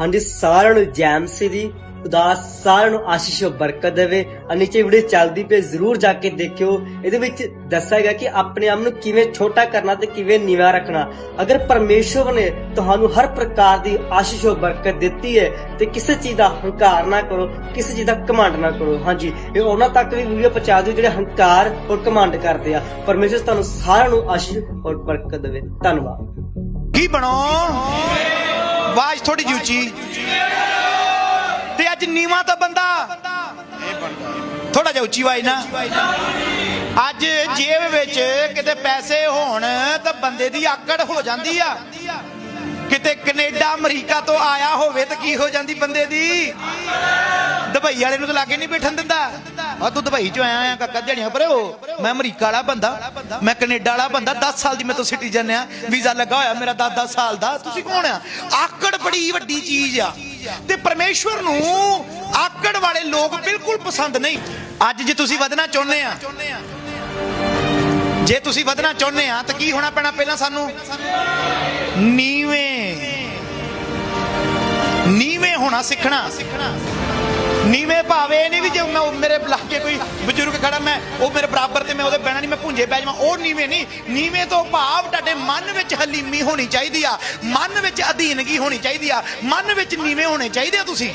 ਹਾਂਜੀ ਸਾਰਿਆਂ ਨੂੰ ਜੈਮ ਸੀ ਦੀ ਖੁਦਾ ਸਾਰਿਆਂ ਨੂੰ ਆਸ਼ੀਸ਼ ਔਰ ਬਰਕਤ ਦੇਵੇ। ਆ ਨੀਚੇ ਵੀਡੀਓ ਚੱਲਦੀ ਪਈ, ਜ਼ਰੂਰ ਜਾ ਕੇ ਦੇਖਿਓ। ਇਹਦੇ ਵਿੱਚ ਦੱਸਿਆ ਗਿਆ ਕਿ ਆਪਣੇ ਆਪ ਨੂੰ ਕਿਵੇਂ ਛੋਟਾ ਕਰਨਾ ਤੇ ਕਿਵੇਂ ਨੀਵਾਂ ਰੱਖਣਾ। ਅਗਰ ਪਰਮੇਸ਼ਵਰ ਨੇ ਤੁਹਾਨੂੰ ਹਰ ਪ੍ਰਕਾਰ ਦੀ ਆਸ਼ੀਸ਼ ਔਰ ਬਰਕਤ ਦਿੱਤੀ ਹੈ, ਤੇ ਕਿਸੇ ਚੀਜ਼ ਦਾ ਹੰਕਾਰ ਨਾ ਕਰੋ, ਕਿਸੇ ਚੀਜ਼ ਦਾ ਕਮਾਂਡ ਨਾ ਕਰੋ। ਹਾਂਜੀ, ਇਹ ਉਹਨਾਂ ਤੱਕ ਵੀ ਵੀਡੀਓ ਪਹੁੰਚਾ ਦਿਓ ਜਿਹੜੇ ਹੰਕਾਰ ਔਰ ਕਮਾਂਡ ਕਰਦੇ ਆ। ਪਰਮੇਸ਼ਵਰ ਤੁਹਾਨੂੰ ਸਾਰਿਆਂ ਨੂੰ ਆਸ਼ੀਸ਼ ਔਰ ਬਰਕਤ ਦੇਵੇ। ਧੰਨਵਾਦ। ਕੀ ਬਣੋ ਆਵਾਜ਼ ਥੋੜੀ ਜਿਹੀ ਉੱਚੀ। ਤੇ ਅੱਜ ਨੀਵਾ ਤਾਂ ਬੰਦਾ। ਥੋੜਾ ਜਿਹਾ ਉੱਚੀ ਆਵਾਜ਼ ਨਾ। ਅੱਜ ਜੇਬ ਵਿੱਚ ਕਿਤੇ ਪੈਸੇ ਹੋਣ ਤਾਂ ਬੰਦੇ ਦੀ ਆਕੜ ਹੋ ਜਾਂਦੀ ਆ। ਕਿਤੇ ਕੈਨੇਡਾ, ਅਮਰੀਕਾ ਤੋਂ ਆਇਆ ਹੋਵੇ ਤਾਂ ਕੀ ਹੋ ਜਾਂਦੀ ਬੰਦੇ ਦੀ? ਦੁਬਈ ਵਾਲੇ ਨੂੰ ਤਾਂ ਲਾਗੇ ਨਹੀਂ ਬੈਠਣ ਦਿੰਦਾ। ਆ ਤੂੰ ਦੁਬਈ ਚੋਂ ਆਇਆ ਆ, ਕਾਕਾ ਦਿਹਾੜੀਆਂ ਪਰ ਉਹ ਮੈਂ ਅਮਰੀਕਾ ਵਾਲਾ ਬੰਦਾ। ਮੈਂ ਕੈਨੇਡਾ ਵਾਲਾ ਬੰਦਾ 10 ਸਾਲ ਦੀ ਮੈਂ ਤੋਂ ਸਿਟੀਜ਼ਨ ਆ। ਵੀਜ਼ਾ ਲੱਗਾ ਹੋਇਆ ਮੇਰਾ 10-10 ਸਾਲ ਦਾ। ਤੁਸੀਂ ਕੌਣ ਆ? ਆਕੜ ਬੜੀ ਵੱਡੀ ਚੀਜ਼ ਆ। ਤੇ ਪਰਮੇਸ਼ਵਰ ਨੂੰ ਆਕੜ ਵਾਲੇ ਲੋਕ ਬਿਲਕੁਲ ਪਸੰਦ ਨਹੀਂ। ਅੱਜ ਜੇ ਤੁਸੀਂ ਵਧਣਾ ਚਾਹੁੰਦੇ ਆ, ਜੇ ਤੁਸੀਂ ਵਧਣਾ ਚਾਹੁੰਦੇ ਆ, ਤਾਂ ਕੀ ਹੋਣਾ ਪੈਣਾ ਪਹਿਲਾਂ ਸਾਨੂੰ? ਨੀਵੇਂ। ਨੀਵੇਂ ਹੋਣਾ ਸਿੱਖਣਾ। ਨੀਵੇਂ ਭਾਵੇਂ ਇਹ ਨਹੀਂ ਵੀ ਜੇ ਮੈਂ ਉਹ ਮੇਰੇ ਲਾਗੇ ਕੋਈ ਬਜ਼ੁਰਗ ਖੜਾ, ਮੈਂ ਉਹ ਮੇਰੇ ਬਰਾਬਰ ਤੇ ਮੈਂ ਉਹਦੇ ਬਹਿਣਾ ਨਹੀਂ, ਮੈਂ ਭੁੰਜੇ ਪੈ ਜਾਵਾਂ। ਉਹ ਨੀਵੇਂ ਨਹੀਂ। ਨੀਵੇਂ ਤੋਂ ਭਾਵ ਤੁਹਾਡੇ ਮਨ ਵਿੱਚ ਹਲੀਮੀ ਹੋਣੀ ਚਾਹੀਦੀ ਆ। ਮਨ ਵਿੱਚ ਅਧੀਨਗੀ ਹੋਣੀ ਚਾਹੀਦੀ ਆ। ਮਨ ਵਿੱਚ ਨੀਵੇਂ ਹੋਣੇ ਚਾਹੀਦੇ ਆ ਤੁਸੀਂ।